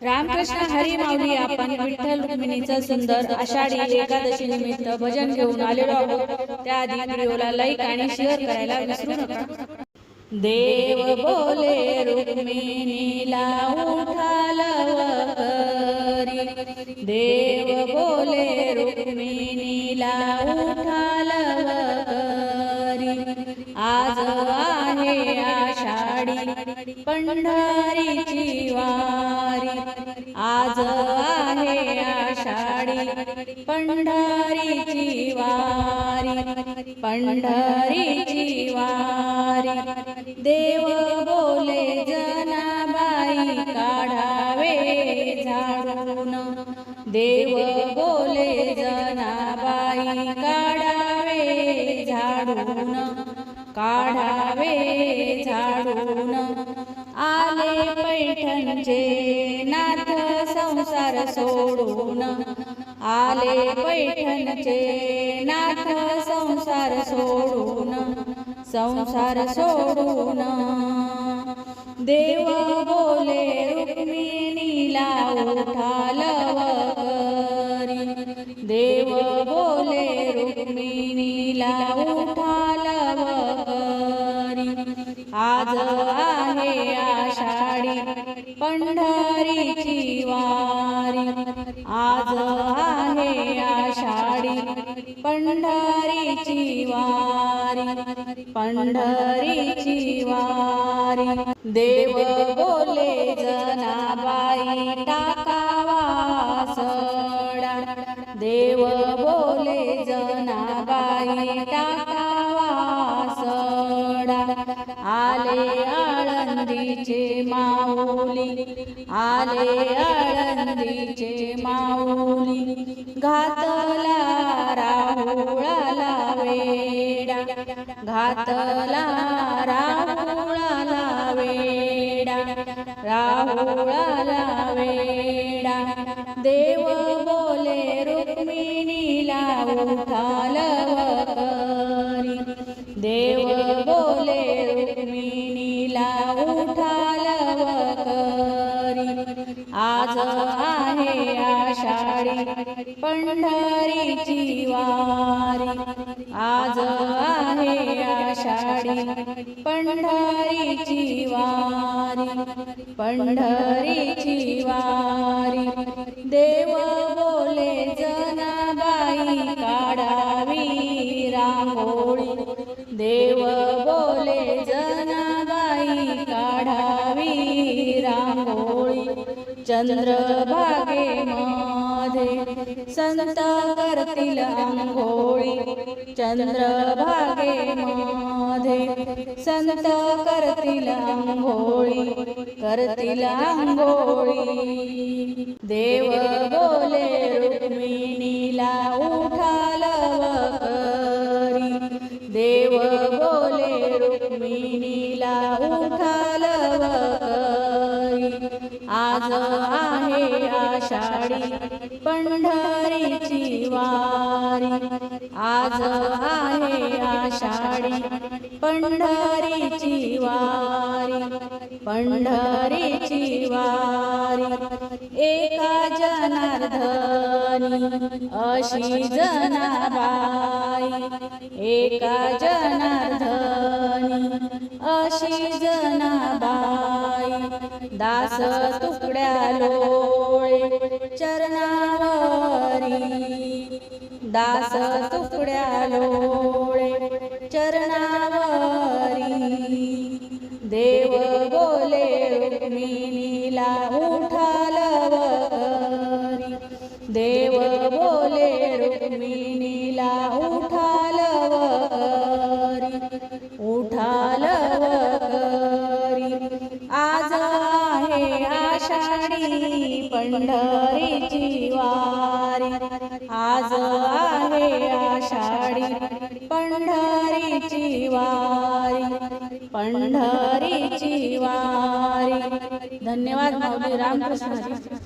रामकृष्ण हरी माऊली आपण विठ्ठल रुक्मिणीचं सुंदर आषाढी एकादशी निमित्त भजन घेऊन आलेलो आहोत. त्याआधी व्हिडिओला लाईक आणि शेअर करायला विसरू नका. देव बोले रुक्मिणीला उठालव देव बोले रुक्मिणीला उठालव आज आहे आषाढी पंढरीची वारी. आज आहे आषाढी पंढरीची वारी. पंढरीची वारी. देव बोले जनाबाई काढावे झाडून. देव बोले जनाबाई काढावे झाडून. काढावे झाडून आले पैठणचे नाथ संसार सोडून. आले पैठणचे नाथ संसार सोडून संसार सोडून. देव बोले रुक्मिणीला उठालवरी देव बोले रुक्मिणीला आज आहे आषाढी पंढरीची वारी. आज आहे आषाढी पंढरीची वारी. पंढरीची वारी. देव बोले जनाबाई टाकावा सडा देव बोले आले आळंदीचे माऊली आले आळंदीचे माऊली घातला राहुळाला वेडा घातला राहुळाला वेडा राहुळाला वेडा. देव बोले रुक्मिणीला उठाल करी देव बोले रुक्मिणी आषाढी पंढरीची वारी आज आहे आषाढी पंढरीची वारी पंढरीची वारी देव बोले जनाबाई काढावी रांगोळी. देव बोले जनाबाई काढावी रांगोळी. चंद्रभागे मध्ये संत करतील आंघोळी चंद्रभागे मध्ये संत करतील आंघोळी करतील आंघोळी. देव बोले रुक्मिणीला उठाल करी देव बोले रुक्मिणीला उठा आहे आषाढी पंढरीची वारी. आज आहे आषाढी पंढरीची वारी. पंढरीची वारी. एका जनार्दनी अशी जनाबाई. एका जनार्दनी अशी जनाबाई. दास तुकड्या लोळे चरणावरी. दास तुकड्या लोळे चरणावरी. देव बोले रुक्मिणीला उठालव देव बोले रुक्मिणीला पंढरीची वारी. आज आहे आषाढी पंढरीची वारी. पंढरीची वारी. धन्यवाद माऊली रामकृष्ण